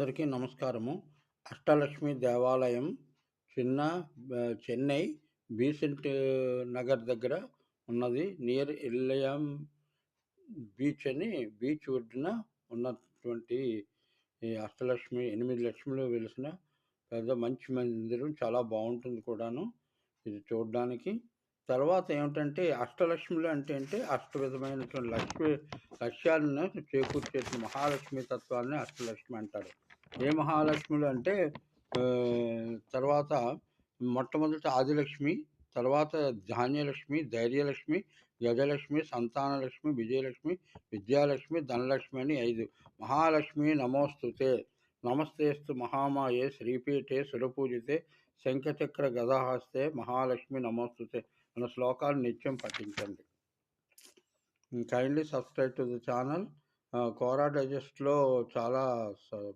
అందరికీ నమస్కారము. అష్టలక్ష్మి దేవాలయం చిన్న చెన్నై బీసెంట్ నగర్ దగ్గర ఉన్నది. నియర్ ఇల్లయం బీచ్ అని బీచ్ ఒడ్డున ఉన్నటువంటి ఈ అష్టలక్ష్మి ఎనిమిది లక్ష్ములు వెలిసిన పెద్ద మంచి మందిరం. చాలా బాగుంటుంది కూడాను ఇది చూడడానికి. తర్వాత ఏమిటంటే అష్టలక్ష్ములు అంటే అంటే అష్ట విధమైనటువంటి లక్ష్మి లక్ష్యాలను చేకూర్చేసిన మహాలక్ష్మి తత్వాన్ని అష్టలక్ష్మి అంటారు. ఏ మహాలక్ష్ములు అంటే తర్వాత మొట్టమొదట ఆదిలక్ష్మి తర్వాత ధాన్యలక్ష్మి ధైర్యలక్ష్మి గజలక్ష్మి సంతానలక్ష్మి విజయలక్ష్మి విద్యాలక్ష్మి ధనలక్ష్మి అని ఐదు. మహాలక్ష్మి నమోస్తుతే నమస్తేస్తు మహామాయే శ్రీపీఠే సురపూజితే శంఖచక్ర గదాహస్తే మహాలక్ష్మి నమోస్తుతే అన్న శ్లోకాలు నిత్యం పఠించండి. Kindly subscribe to the channel Quora డైజెస్ట్లో చాలా స-